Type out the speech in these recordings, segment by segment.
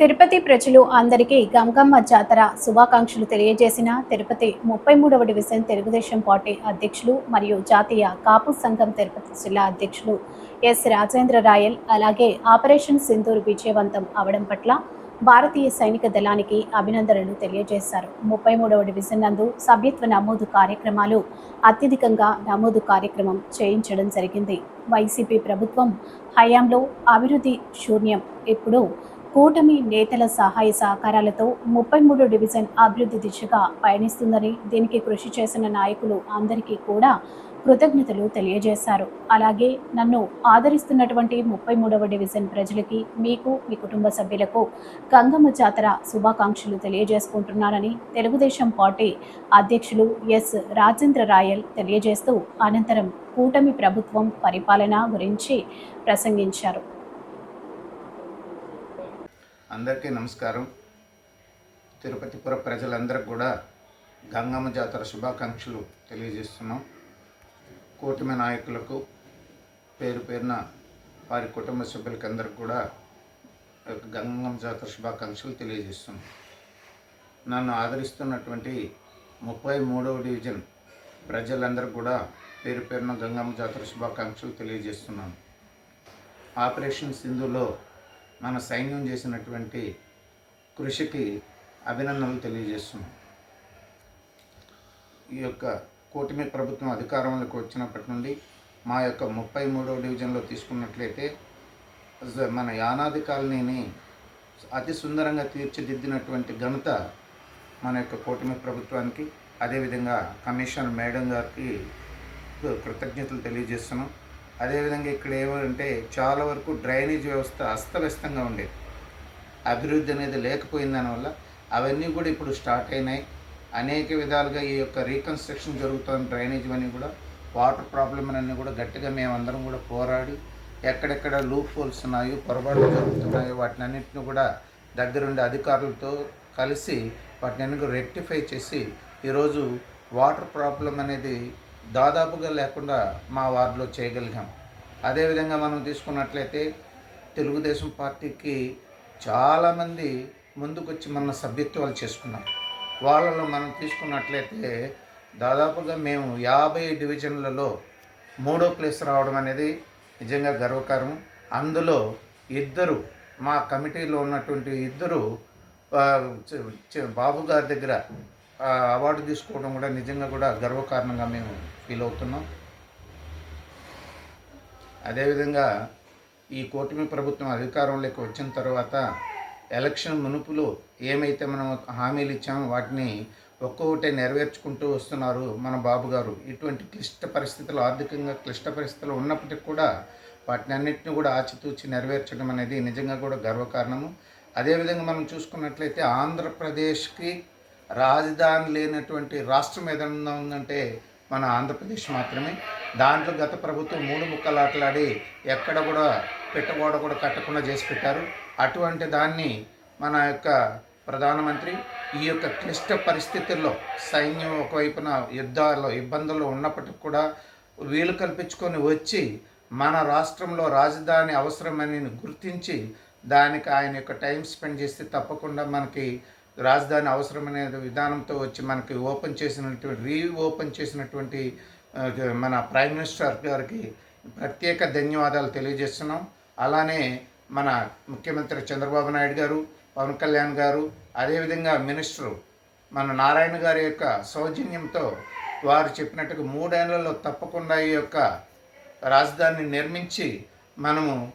తిరుపతి ప్రజలు అందరికీ గంగమ్మ జాతర శుభాకాంక్షలు తెలియజేసిన తిరుపతి ముప్పై మూడవ డివిజన్ తెలుగుదేశం పార్టీ అధ్యక్షులు మరియు జాతీయ కాపు సంఘం తిరుపతి జిల్లా అధ్యక్షులు ఎస్ రాజేంద్ర రాయల్ అలాగే ఆపరేషన్ సింధూర్ విజయవంతం అవడం పట్ల భారతీయ సైనిక దళానికి అభినందనలు తెలియజేశారు. ముప్పై మూడవ డివిజన్ నందు సభ్యత్వ నమోదు కార్యక్రమాలు అత్యధికంగా నమోదు కార్యక్రమం చేయించడం జరిగింది. వైసీపీ ప్రభుత్వం హయాంలో అభివృద్ధి శూన్యం ఇప్పుడు కూటమి నేతల సహాయ సహకారాలతో ముప్పై మూడు డివిజన్ అభివృద్ధి దిశగా పయనిస్తుందని దీనికి కృషి చేసిన నాయకులు అందరికీ కూడా కృతజ్ఞతలు తెలియజేశారు. అలాగే నన్ను ఆదరిస్తున్నటువంటి ముప్పై మూడవ డివిజన్ ప్రజలకి మీకు మీ కుటుంబ సభ్యులకు గంగమ్మ జాతర శుభాకాంక్షలు తెలియజేసుకుంటున్నానని తెలుగుదేశం పార్టీ అధ్యక్షులు ఎస్ రాజేంద్ర రాయల్ తెలియజేస్తూ అనంతరం కూటమి ప్రభుత్వం పరిపాలన గురించి ప్రసంగించారు. అందరికీ నమస్కారం. తిరుపతిపుర ప్రజలందరికీ కూడా గంగమ్మ జాతర శుభాకాంక్షలు తెలియజేస్తున్నాం. కూటమి నాయకులకు పేరు పేరున వారి కుటుంబ సభ్యులకి అందరికి కూడా గంగమ్మ జాతర శుభాకాంక్షలు తెలియజేస్తున్నాం. నన్ను ఆదరిస్తున్నటువంటి ముప్పై మూడవ డివిజన్ ప్రజలందరికీ కూడా పేరు పేరున గంగమ్మ జాతర శుభాకాంక్షలు తెలియజేస్తున్నాను. ఆపరేషన్ సింధులో మన సైన్యం చేసినటువంటి కృషికి అభినందనలు తెలియజేస్తున్నాం. ఈ యొక్క కూటమి ప్రభుత్వం అధికారంలోకి వచ్చినప్పటి నుండి మా యొక్క ముప్పై మూడవ డివిజన్లో తీసుకున్నట్లయితే మన యానాది కాలనీని అతి సుందరంగా తీర్చిదిద్దినటువంటి ఘనత మన యొక్క కూటమి ప్రభుత్వానికి అదేవిధంగా కమిషనర్ మేడం గారికి కృతజ్ఞతలు తెలియజేస్తున్నాం. అదేవిధంగా ఇక్కడ ఏమంటే చాలా వరకు డ్రైనేజ్ వ్యవస్థ అస్తవ్యస్తంగా ఉండేది. అభివృద్ధి అనేది లేకపోయిన దానివల్ల అవన్నీ కూడా ఇప్పుడు స్టార్ట్ అయినాయి. అనేక విధాలుగా ఈ యొక్క రీకన్స్ట్రక్షన్ జరుగుతున్న డ్రైనేజ్ అని కూడా వాటర్ ప్రాబ్లం అన్నీ కూడా గట్టిగా మేమందరం కూడా పోరాడి ఎక్కడెక్కడ లూప్ హోల్స్ ఉన్నాయో పొరపాట్లు జరుగుతున్నాయో వాటిని అన్నింటిని కూడా దగ్గరుండి అధికారులతో కలిసి వాటిని అన్ని రెక్టిఫై చేసి ఈరోజు వాటర్ ప్రాబ్లం అనేది దాదాపుగా లేకుండా మా వార్డులో చేయగలిగాం. అదేవిధంగా మనం తీసుకున్నట్లయితే తెలుగుదేశం పార్టీకి చాలామంది ముందుకొచ్చి మన సభ్యత్వాలు చేసుకున్నాం. వాళ్ళలో మనం తీసుకున్నట్లయితే దాదాపుగా మేము యాభై డివిజన్లలో మూడో ప్లేస్ రావడం అనేది నిజంగా గర్వకారం. అందులో ఇద్దరు మా కమిటీలో ఉన్నటువంటి ఇద్దరు బాబు గారి దగ్గర అవార్డు తీసుకోవడం కూడా నిజంగా కూడా గర్వకారణంగా మేము ఫీల్ అవుతున్నాం. అదేవిధంగా ఈ కూటమి ప్రభుత్వం అధికారంలోకి వచ్చిన తర్వాత ఎలక్షన్ మునుపులో ఏమైతే మనం హామీలు ఇచ్చామో వాటిని ఒక్కొక్కటే నెరవేర్చుకుంటూ వస్తున్నారు మన బాబు గారు. ఇటువంటి క్లిష్ట పరిస్థితులు ఆర్థికంగా క్లిష్ట పరిస్థితులు ఉన్నప్పటికీ కూడా వాటిని అన్నింటిని కూడా ఆచితూచి నెరవేర్చడం అనేది నిజంగా కూడా గర్వకారణము. అదేవిధంగా మనం చూసుకున్నట్లయితే ఆంధ్రప్రదేశ్కి రాజధాని లేనటువంటి రాష్ట్రం ఏదైనా ఉందంటే మన ఆంధ్రప్రదేశ్ మాత్రమే. దాంట్లో గత ప్రభుత్వం మూడు ముక్కలు ఆటలాడి ఎక్కడ కూడా పెట్టగోడ కూడా కట్టకుండా చేసి పెట్టారు. అటువంటి దాన్ని మన యొక్క ప్రధానమంత్రి ఈ యొక్క క్లిష్ట పరిస్థితుల్లో సైన్యం ఒకవైపున యుద్ధాల్లో ఇబ్బందుల్లో ఉన్నప్పటికి కూడా వీలు కల్పించుకొని వచ్చి మన రాష్ట్రంలో రాజధాని అవసరమని గుర్తించి దానికి ఆయన యొక్క టైం స్పెండ్ చేస్తే తప్పకుండా మనకి రాజధాని అవసరమనే విధానంతో వచ్చి మనకి ఓపెన్ చేసినటువంటి రీ ఓపెన్ చేసినటువంటి మన ప్రైమ్ మినిస్టర్ గారికి ప్రత్యేక ధన్యవాదాలు తెలియజేస్తున్నాం. అలానే మన ముఖ్యమంత్రి చంద్రబాబు నాయుడు గారు పవన్ కళ్యాణ్ గారు అదేవిధంగా మినిస్టరు మన నారాయణ గారి యొక్క సౌజన్యంతో వారు చెప్పినట్టుగా మూడేళ్ళలో తప్పకుండా ఈ యొక్క రాజధానిని నిర్మించి మనము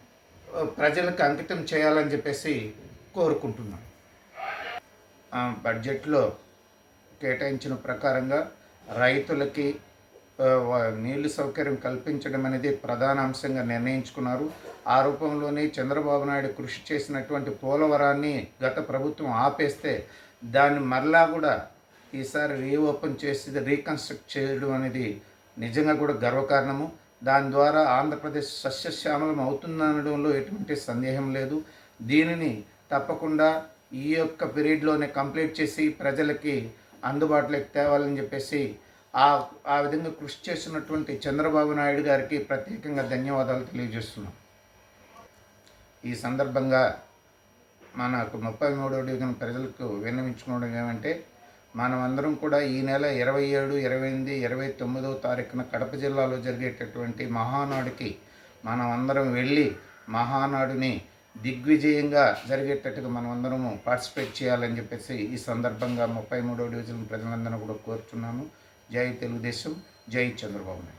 ప్రజలకు అంకితం చేయాలని చెప్పేసి కోరుకుంటున్నాం. బడ్జెట్లో కేటాయించిన ప్రకారంగా రైతులకి నీళ్ళు సౌకర్యం కల్పించడం అనేది ప్రధాన అంశంగా నిర్ణయించుకున్నారు. ఆ రూపంలోనే చంద్రబాబు నాయుడు కృషి చేసినటువంటి పోలవరాన్ని గత ప్రభుత్వం ఆపేస్తే దాన్ని మరలా కూడా ఈసారి రీఓపెన్ చేసి రీకన్స్ట్రక్ట్ చేయడం అనేది నిజంగా కూడా గర్వకారణము. దాని ద్వారా ఆంధ్రప్రదేశ్ సస్యశ్యామలం అవుతుందనడంలో ఎటువంటి సందేహం లేదు. దీనిని తప్పకుండా ఈ యొక్క పీరియడ్లోనే కంప్లీట్ చేసి ప్రజలకి అందుబాటులోకి తేవాలని చెప్పేసి ఆ ఆ విధంగా కృషి చేస్తున్నటువంటి చంద్రబాబు నాయుడు గారికి ప్రత్యేకంగా ధన్యవాదాలు తెలియజేస్తున్నాం. ఈ సందర్భంగా మనకు ముప్పై మూడో డివిజన్ ప్రజలకు విన్నవించుకోవడం ఏమంటే మనమందరం కూడా ఈ నెల ఇరవై ఏడు ఇరవై ఎనిమిది ఇరవై తొమ్మిదో తారీఖున కడప జిల్లాలో జరిగేటటువంటి మహానాడుకి మనం అందరం వెళ్ళి మహానాడుని దిగ్విజయంగా జరిగేటట్టుగా మనం అందరము పార్టిసిపేట్ చేయాలని చెప్పేసి ఈ సందర్భంగా ముప్పై మూడో డివిజన్ ప్రజలందరూ కూడా కోరుతున్నాను జై తెలుగుదేశం జై చంద్రబాబు నాయుడు.